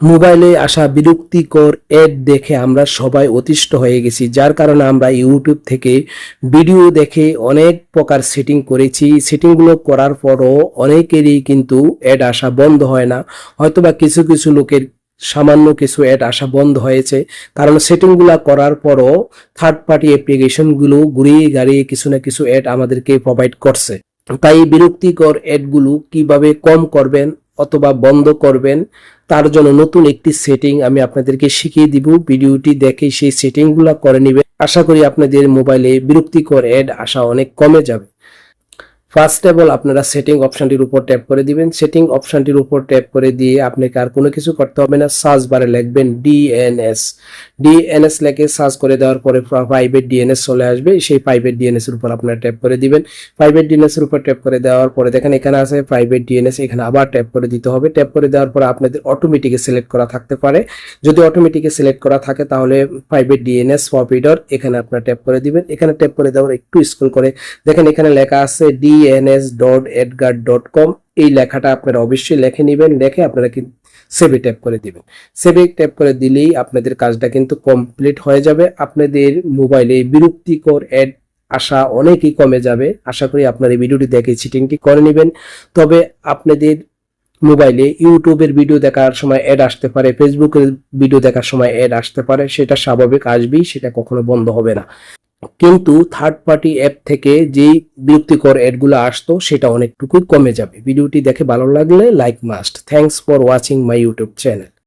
মোবাইলে আসা বিরক্তিকর অ্যাড দেখে আমরা সবাই অতিষ্ঠ হয়ে গেছি, যার কারণে আমরা ইউটিউব থেকে ভিডিও দেখে অনেক প্রকার সেটিং করেছি। সেটিংগুলো করার পরও অনেকেরই কিন্তু অ্যাড আসা বন্ধ হয় না। হয়তোবা কিছু কিছু লোকের সামান্য কিছু অ্যাড আসা বন্ধ হয়েছে। কারণ সেটিংগুলো করার পরও থার্ড পার্টি অ্যাপ্লিকেশনগুলো ঘুরিয়ে গাড়িয়ে কিছু না কিছু অ্যাড আমাদেরকে প্রোভাইড করছে। তাই বিরক্তিকর অ্যাডগুলো কীভাবে কম করবেন অথবা বন্ধ করবেন তার জন্য নতুন একটি সেটিং আমি আপনাদেরকে শিখিয়ে দিব। ভিডিওটি দেখে সেই সেটিংগুলো করে নেবেন। আশা করি আপনাদের মোবাইলে বিরক্তিকর অ্যাড আসা অনেক কমে যাবে। ফার্স্ট অফ অল আপনারা সেটিং অপশনটির উপর ট্যাপ করে দিবেন। সেটিং অপশনটির উপর ট্যাপ করে দিয়ে আপনাকে আর কোনো কিছু করতে হবে না। সার্চ বারে লিখবেন ডিএনএস ডিএনএস লেখে সার্চ করে দেওয়ার পরে প্রাইভেট ডিএনএস চলে আসবে, সেই প্রাইভেট ডিএনএস এর উপর আপনারা ট্যাপ করে দিবেন। প্রাইভেট ডিএনএস এর উপর ট্যাপ করে দেওয়ার পরে দেখেন এখানে আছে প্রাইভেট ডিএনএস এখানে আবার ট্যাপ করে দিতে হবে। ট্যাপ করে দেওয়ার পরে আপনাদের অটোমেটিকে সিলেক্ট করা থাকতে পারে। যদি অটোমেটিকে সিলেক্ট করা থাকে তাহলে প্রাইভেট ডিএনএস ফরপিডর এখানে আপনারা ট্যাপ করে দিবেন। এখানে ট্যাপ করে দেওয়ার একটু স্ক্রল করে দেখেন এখানে লেখা আছে DNS dot Edgar dot com এই লেখাটা আপনারা অবশ্যই লিখে নেবেন, লিখে আপনারা কিন্তু সেভে ট্যাপ করে দিবেন। সেভে ট্যাপ করে দিলেই আপনাদের কাজটা কিন্তু কমপ্লিট হয়ে যাবে। আপনাদের মোবাইলে বিরক্তিকর অ্যাড আসা অনেকই কমে যাবে। আশা করি আপনার এই ভিডিওটি দেখে চিটিংটি করে নেবেন। তবে আপনাদের মোবাইলে ইউটিউবের ভিডিও দেখার সময় অ্যাড আসতে পারে ফেসবুকের ভিডিও দেখার সময় অ্যাড আসতে পারে, সেটা স্বাভাবিক আসবেই, সেটা কখনো বন্ধ হবে না। কিন্তু থার্ড পার্টি অ্যাপ থেকে যেই বিরক্তিকর অ্যাডগুলো আসতো, সেটা অনেকটুকুই কমে যাবে। ভিডিওটি দেখে ভালো লাগলে like must thanks for watching my YouTube channel